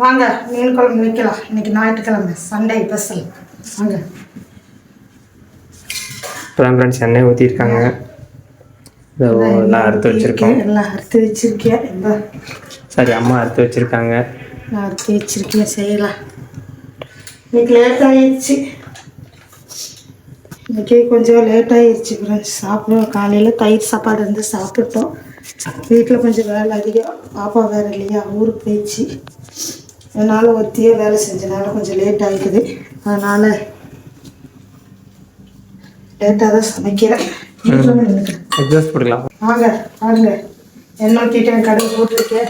வாங்க மீன் குழம்பு வைக்கலாம். இன்னைக்கு ஞாயிற்றுக்கிழமை சண்டே ஸ்பெஷல் வாங்க. இப்போதான் ஃப்ரெண்ட்ஸ் எண்ணெய் ஊற்றிருக்காங்க எல்லாம் அறுத்து வச்சுருக்கோம். எல்லாம் அறுத்து வச்சிருக்கேன் இந்த. சரி அம்மா அறுத்து வச்சுருக்காங்க. நான் அறுத்து வச்சிருக்கேன் செய்யலாம். இன்னைக்கு லேட் ஆயிடுச்சு இன்னைக்கு கொஞ்சம் லேட் ஆயிடுச்சு ஃப்ரெண்ட்ஸ் சாப்பிடுவோம் காலையில் தயிர் சாப்பாடு இருந்து சாப்பிட்டோம். வீட்டில் கொஞ்சம் வேலை அதிகம். பாப்பா வேறு இல்லையா ஊருக்கு போயிடுச்சு. அதனால் ஒத்தியே வேலை செஞ்சனால கொஞ்சம் லேட் ஆகிக்குது அதனால் லேட்டாக தான் சமைக்கிறேன். எக்ஸாஸ்ட் போட்டுக்கலாம் வாங்க பாருங்க எண்ணெய் ஊற்றிட்டேன் கடுகு போட்டிருக்கேன்.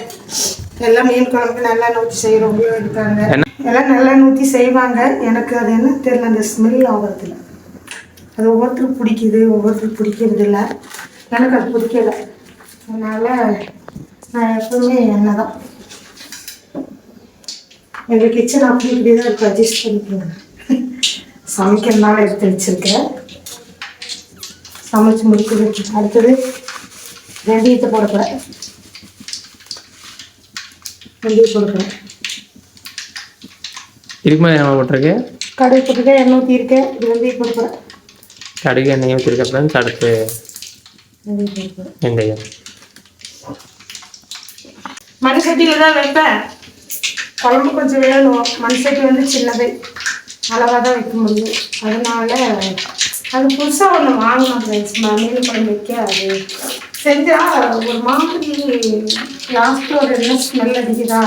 எல்லாம் மீன் குழம்பு நல்லா ஊற்றி செய்கிறவங்க இருக்காங்க என்ன? எல்லாம் நல்லா ஊற்றி செய்வாங்க. எனக்கு அது என்ன தெரியல அந்த ஸ்மெல் ஆகிறதில்ல அது ஒவ்வொருத்தருக்கு பிடிக்குது ஒவ்வொருத்தருக்கு பிடிக்கிறது இல்லை எனக்கு அது பிடிக்கல. அதனால் நான் எப்பவுமே எண்ணெய் தான். எங்கள் கிச்சன் அப்படி இப்படி தான் இருக்கு. அட்ஜஸ்ட் பண்ணிக்கோங்க. சமைக்கிறதுனால எடுத்து வச்சுருக்கேன். சமைச்சு முடிக்குது அடுத்தது வெந்தயத்தை போடக்கூடாது வெந்தயம் போடக்கூடாது இதுக்கு மேலே என்ன போட்டிருக்கு? கடுகு போட்டுருக்கேன். எண்ணெய் ஊற்றிருக்கேன் இது வெந்தயம் போடக்கூடாது கடுகு எண்ணெய் ஊற்றிருக்க ஃப்ரெண்ட்ஸ் அடுத்து வெந்தயம் வெந்தயம். மண் சட்டியில் தான் வைப்பேன். குழம்பு கொஞ்சம் வேணும் மண் சட்டி வந்து சின்னது. அளவாக தான் வைக்க முடியும். அதனால அது புதுசாக ஒன்று வாங்கணும் ஃப்ரெண்ட்ஸ் மீன் குழம்பு வைக்க அது செஞ்சால் ஒரு மாதிரி லாஸ்ட்டில் ஒரு என்ன ஸ்மெல் அடிக்குதா?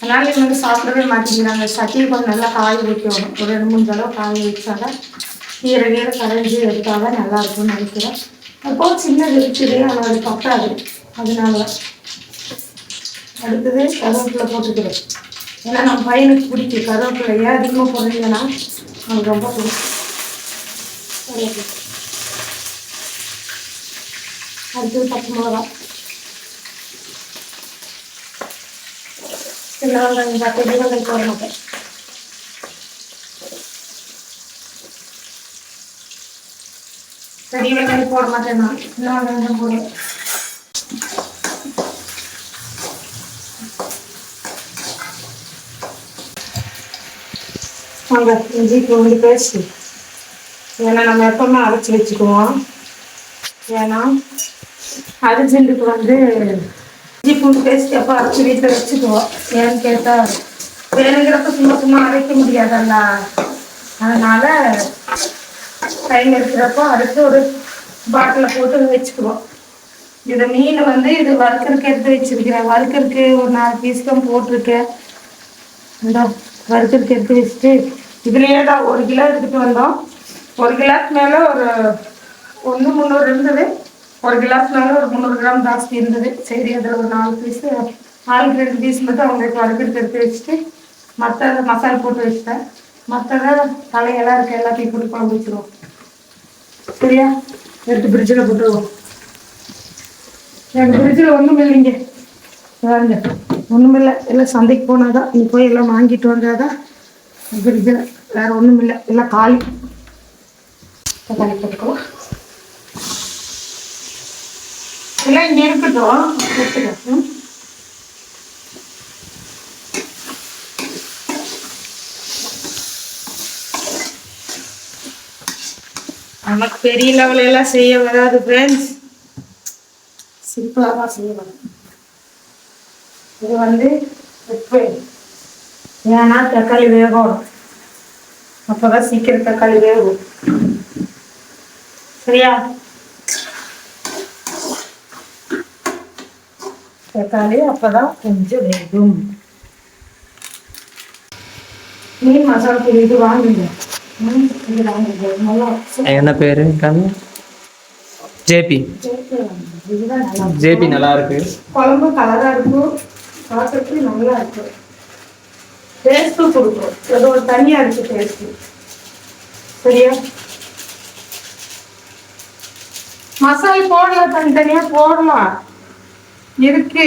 அதனால இவங்க வந்து சாப்பிடவே மாட்டேங்கிறாங்க. சட்டியை கொஞ்சம் நல்லா காய வைக்கணும். ஒரு ரெண்டு மூணு தடவை காய வச்சாதான் கீரை கீரை கரைஞ்சி எடுத்தாதான் தான் நல்லாயிருக்கும்னு நினைக்கிறேன். அப்போது சின்னது இருக்குது. ஆனால் அது பத்தாது. அதனால அடுத்தது கருவேப்பிலை போட்டுக்கிறேன் ஏன்னா நம்ம பையனுக்கு பிடிக்கும். கருவேப்பிலை ஏன் அதிகமாக போடுறீங்கன்னா அவனுக்கு ரொம்ப பிடிக்கும். அடுத்தது பச்சை மிளகா சின்ன வெங்காயம் பத்து வெங்காயம் போட மாட்டேன். பெரிய வெங்காயம் போட மாட்டேன் நான் சின்ன வெங்காயம் தான் போடுவேன். அந்த இஞ்சி பூண்டு பேஸ்ட் ஏன்னா நம்ம எப்பவுமே அரைச்சி வச்சுக்குவோம். ஏன்னா அரிஜென்ட்டுக்கு வந்து இஞ்சி பூண்டு பேஸ்ட் எப்போ அரைச்சி வீட்டில் வச்சுக்குவோம். ஏன்னு கேட்டால் வேணுங்கிறப்ப சும்மா சும்மா அரைக்க முடியாதல்ல அதனால டைம் இருக்கிறப்போ அரைச்சி ஒரு பாட்டிலை போட்டு வச்சுக்குவோம். இதை மீன் வந்து இது வறுக்கறதுக்கு எடுத்து வச்சிருக்கிறேன். வறுக்கறதுக்கு ஒரு நாலு பீஸ் தான் போட்டிருக்கேன். இந்த. வறுத்துட்டு எடுத்து வச்சுட்டு இதுலேயே தான் ஒரு கிலோ எடுத்துகிட்டு வந்தோம். ஒரு கிலோக்கு மேலே ஒரு ஒன்று முந்நூறு இருந்தது. ஒரு கிலாஸ் மேலே ஒரு முந்நூறு கிராம் ஜாஸ்தி இருந்தது. சரி அதில் ஒரு நாலு பீஸு நாலுக்கு ரெண்டு பீஸ் மட்டும் அவங்களுக்கு வறுக்கிறதுக்கு எடுத்து வச்சுட்டு மற்ற மசாலா போட்டு வச்சுட்டேன். மற்றதை தலையெல்லாம் இருக்க எல்லாத்தையும் போட்டு குழம்பு வச்சுருவோம். சரியா? எடுத்து ஃப்ரிட்ஜில் போட்டுருவோம். எனக்கு ஃப்ரிட்ஜில் ஒன்றும் இல்லைங்க. பாருங்க ஒன்றும் இல்லை எல்லாம் சந்தைக்கு போனால் தான் நீ போய் எல்லாம் வாங்கிட்டு வந்தால் தான் ஃப்ரிட்ஜில் வேறு ஒன்றும் இல்லை எல்லாம் காலி. தக்காளி எல்லாம் இங்கே இருக்கட்டும். நமக்கு பெரிய லெவலில் எல்லாம் செய்ய வராது ஃப்ரெண்ட்ஸ் சிம்பிளாக தான் செய்ய வரும். இது வந்து உப்பு. ஏன்னா தக்காளி வேகணும் அப்போதான் சீக்கிரம் தக்காளி வேகும். சரியா? தக்காளி அப்பதான் கொஞ்சம் வேகும். மீன் மசாலா பொடி இது வாங்குங்க. என்ன பேர்? ஜேபி. ஜேபி நல்லா இருக்கு. குழம்பு கலராக இருக்கும். பார்க்கறதுக்கு நல்லா இருக்கு. டேஸ்ட்டும் கொடுக்கும். அது ஒரு தனியாக இருக்கு டேஸ்ட்டு சரியா? மசாலா போடலாம் தனித்தனியாக போடலாம். இருக்கு.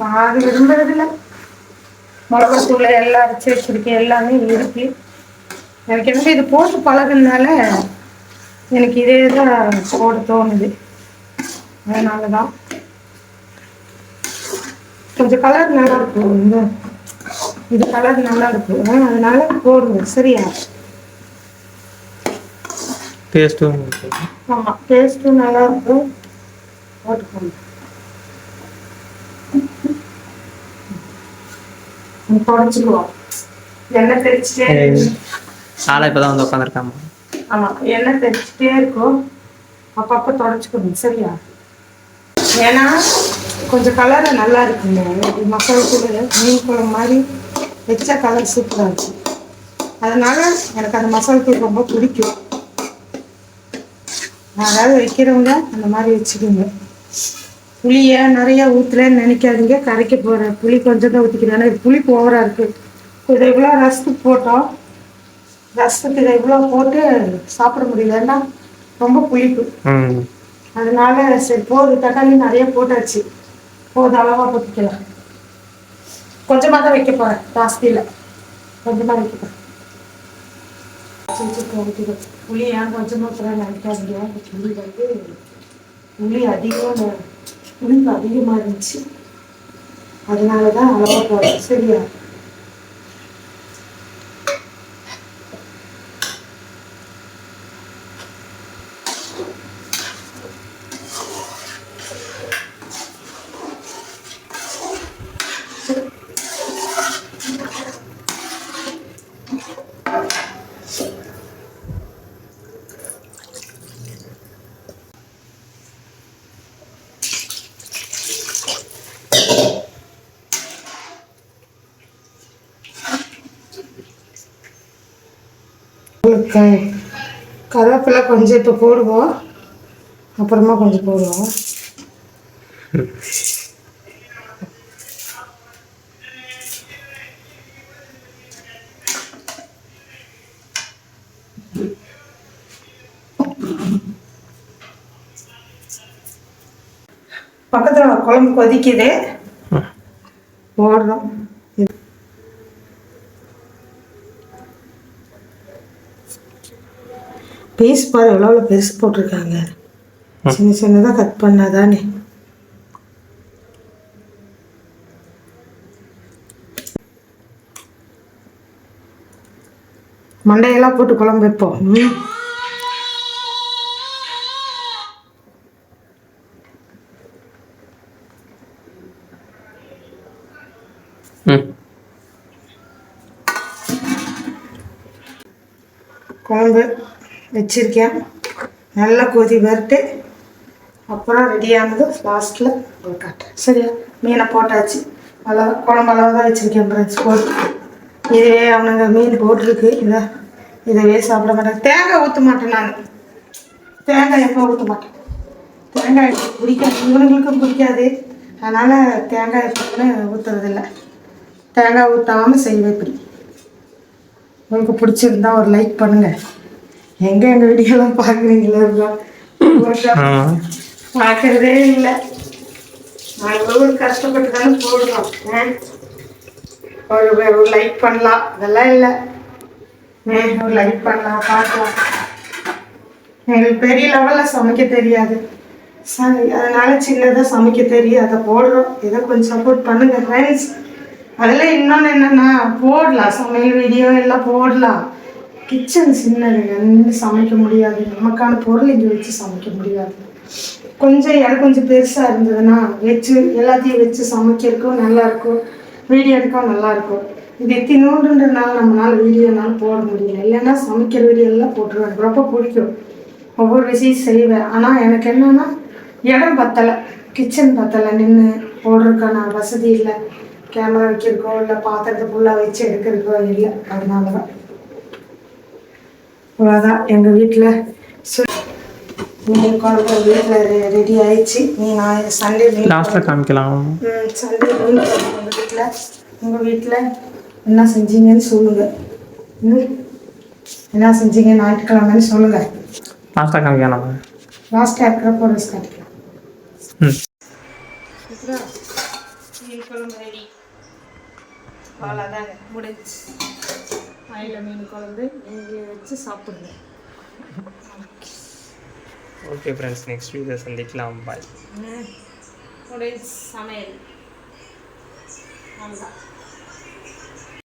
நான் அது விரும்புறதில்ல. மிளகாத்தூள் எல்லாம் அரைச்சி வச்சிருக்கேன். எல்லாமே இருக்கு. எனக்கு என்ன இது போட்டு பழகுனால எனக்கு இதே தான் போட தோணுது. அதனால தான் கொஞ்சம் கலர் நல்லா இருக்கும். இந்த இது கலர் நல்லா இருக்கு ஆ, அதனால போடுங்க. சரியா? டேஸ்ட்டும் ஆமாம் டேஸ்ட்டும் நல்லா இருக்கும். போட்டுக்கோங்க. தொடச்சிக்குவோம் எண்ணெய் தெரிச்சிட்டே. சாலை இப்போ தான் வந்து உட்காந்துருக்காமா ஆமா எண்ணெய் தெரிச்சிட்டே இருக்கும். அப்பப்போ தொடச்சிக்கணும் சரியா? ஏன்னா கொஞ்சம் கலர் நல்லா இருக்குங்க. மசாலா தூள் மீன் குழம்பு மாதிரி வச்சா கலர் சூப்பராக இருக்கு அதனால எனக்கு அந்த மசாலா தூள் ரொம்ப பிடிக்கும். அதாவது வைக்கிறவங்க அந்த மாதிரி வச்சுக்கோங்க. புளியை நிறைய ஊற்றலன்னு நினைக்காதீங்க. கரைக்க போகிறேன் புளி கொஞ்சம் தான் ஊற்றிக்கிறேன் ஏன்னா இது புளிப்பு ஓவராக இருக்குது இதை இவ்வளோ ரசத்துக்கு போட்டோம். ரசத்துக்கு இதை இவ்வளோ போட்டு சாப்பிட முடியல. ஏன்னா ரொம்ப புளிப்பு. அதனால சரி போதும். தக்காளி நிறைய போட்டாச்சு. போதும் அளவாக போட்டுக்கலாம் கொஞ்சமாக தான் வைக்க போகிறேன் ஜாஸ்தி இல்லை. கொஞ்சமாக வைக்க போகிறேன் புளி ஏன் கொஞ்சமாக போகிறேன் நினைக்காதீங்க. புளி வந்து புளி அதிகமாக புளிப்பு அதிகமாக இருந்துச்சு. அதனால தான் அளவாக போகிறேன் சரியா? உங்களுக்கு கருவேப்பிலை கொஞ்சம் இப்போ போடுவோம். அப்புறமா கொஞ்சம் போடுவோம். பக்கத்தில் குழம்பு கொதிக்குது. போடுறோம். பீஸ் பாரு எவ்வளோ பெருசு போட்டிருக்காங்க. சின்ன சின்னதாக கட் பண்ணாதானே. மண்டையெல்லாம் போட்டு குழம்பு வைப்போம். குழம்பு. வச்சிருக்கேன் நல்லா கொதி வரட்டு. அப்புறம் ரெடியானது லாஸ்ட்டில் காட்டுறேன். சரியா? மீனை போட்டாச்சு. அளவு குழம்பு அளவு தான் வச்சுருக்கேன் ஃப்ரெண்ட்ஸ் போட்டு இதுவே அவனுங்க மீன் போட்டிருக்கு. இதை இதுவே சாப்பிட மாட்டேன் தேங்காய் ஊற்ற மாட்டேன் நான். தேங்காய் எப்போ ஊற்ற மாட்டேன்? தேங்காய் பிடிக்காது. இவனுங்களுக்கும் பிடிக்காது. அதனால் தேங்காய் எப்போவுமே ஊற்றுறதில்ல தேங்காய் ஊற்றாமல் செய்வேன் இப்படி. உங்களுக்கு பிடிச்சிருந்தா ஒரு லைக் பண்ணுங்கள் எங்க எங்க வீடியோலாம் பார்க்குறீங்களா ஆமாம் பார்க்கறதே இல்லை. நான் எவ்வளோ கஷ்டப்பட்டு தானே போடுறோம்? ஒரு ஒரு லைக் பண்ணலாம். அதெல்லாம் இல்லை. ஒரு லைக் பண்ணலாம் பார்க்கலாம். எங்களுக்கு பெரிய லெவலில் சமைக்க தெரியாது. சரி அதனால சின்னதாக சமைக்க தெரியும். அதை போடுறோம். இதை கொஞ்சம் சப்போர்ட் பண்ணுங்க ஃப்ரெண்ட்ஸ் அதில் இன்னொன்று என்னென்னா போடலாம். சமையல் வீடியோ எல்லாம் போடலாம். கிச்சன் சின்னதுங்க நின்று சமைக்க முடியாது. நமக்கான பொருள் இங்கே வச்சு சமைக்க முடியாது. கொஞ்சம் இடம் கொஞ்சம் பெருசாக இருந்ததுன்னா வச்சு எல்லாத்தையும் வச்சு சமைக்கிறதுக்கும் நல்லாயிருக்கும் வீடியோ எடுக்கவும் நல்லாயிருக்கும் இது இது எத்தினோண்டுன்றனால நம்மளால் வீடியோனாலும் போட முடியல. இல்லைன்னா சமைக்கிற வீடியோ எல்லாம் போட்டுருவேன். எனக்கு ரொம்ப பிடிக்கும். ஒவ்வொரு விஷயம் செய்வேன். ஆனால் எனக்கு என்னென்னா இடம் பத்தலை. கிச்சன் பத்தலை. நின்று போடுறதுக்கான வசதி இல்லை. கேமரா வைக்கிறக்கோ இல்லை பாத்திரத்தை ஃபுல்லாக வச்சு எடுக்கிறதுக்கோ இல்லை. அதனால தான் அவ்வளோதான் எங்கள் வீட்டில் சு மீன் குழம்பு வீட்டில் ரெடி ஆயிடுச்சு. நீ நான் சண்டே லாஸ்ட்டில் காமிக்கலாம். ம், சண்டே மீன் குழம்பு உங்கள் வீட்டில் உங்கள் வீட்டில் என்ன செஞ்சீங்கன்னு சொல்லுங்கள் ம்? என்ன செஞ்சீங்க? ஞாயிற்றுக்கிழமைன்னு சொல்லுங்கள் லாஸ்ட்டாக காமிக்கலாம் லாஸ்ட்டாக இருக்கிற போலீஸ் காட்டிக்கலாம். ம். மீன் குழம்பு ரெடி அவ்வளோதாங்க முடிஞ்சு அயில மீன் குழம்பு நீங்கள் வச்சு சாப்பிடுங்க. ஓகே ஃப்ரெண்ட்ஸ் நெக்ஸ்ட் வீடியோ சந்திக்கலாம். பாய் சமையல். அவ்வளோதான்